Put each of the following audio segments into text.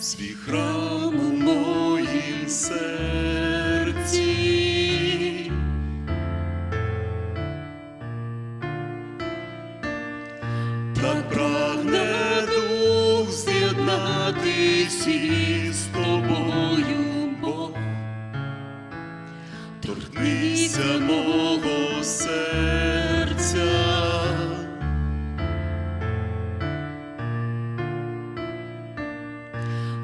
свій храм у моїм серці. Так прагне дух з'єднатись із тобою, Бог. Торкнися мого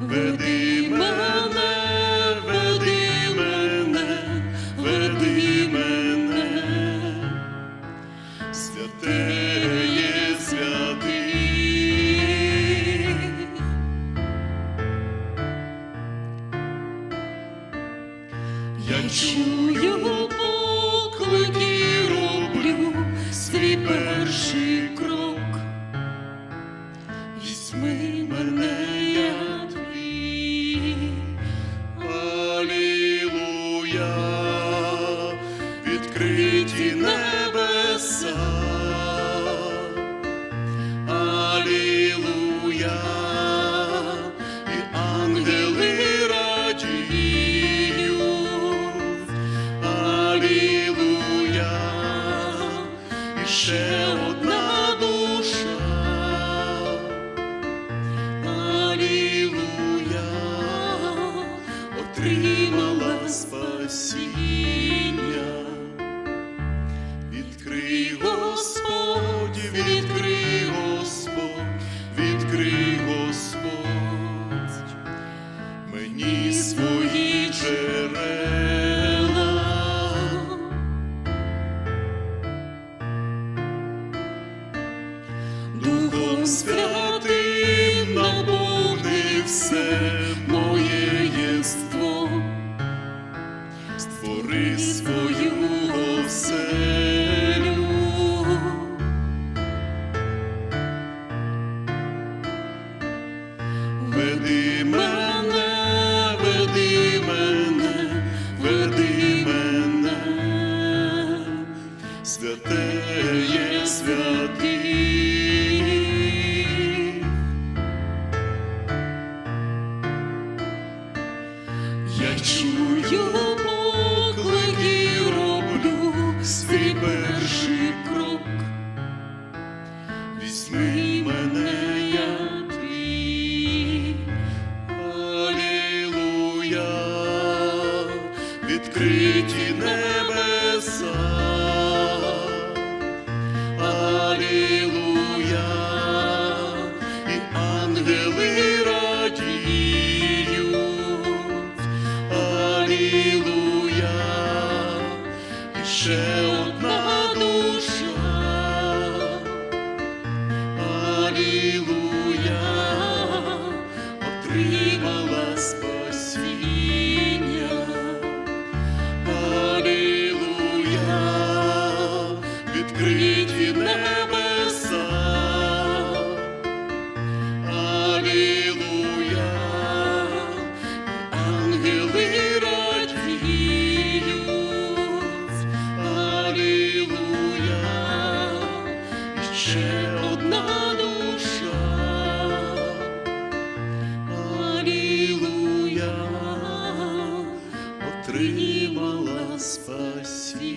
Веди мене, веди мене, веди мене, святеє святих. Я чую поклики, роблю свій перший все моє єство, створи свою оселю. Веди мене, веди мене, веди мене, святеє святих. Я поклики, роблю свій перший крок. Візьми мене, я відкриті небеса, ще одна душа. Алілуя, отримала спасіння.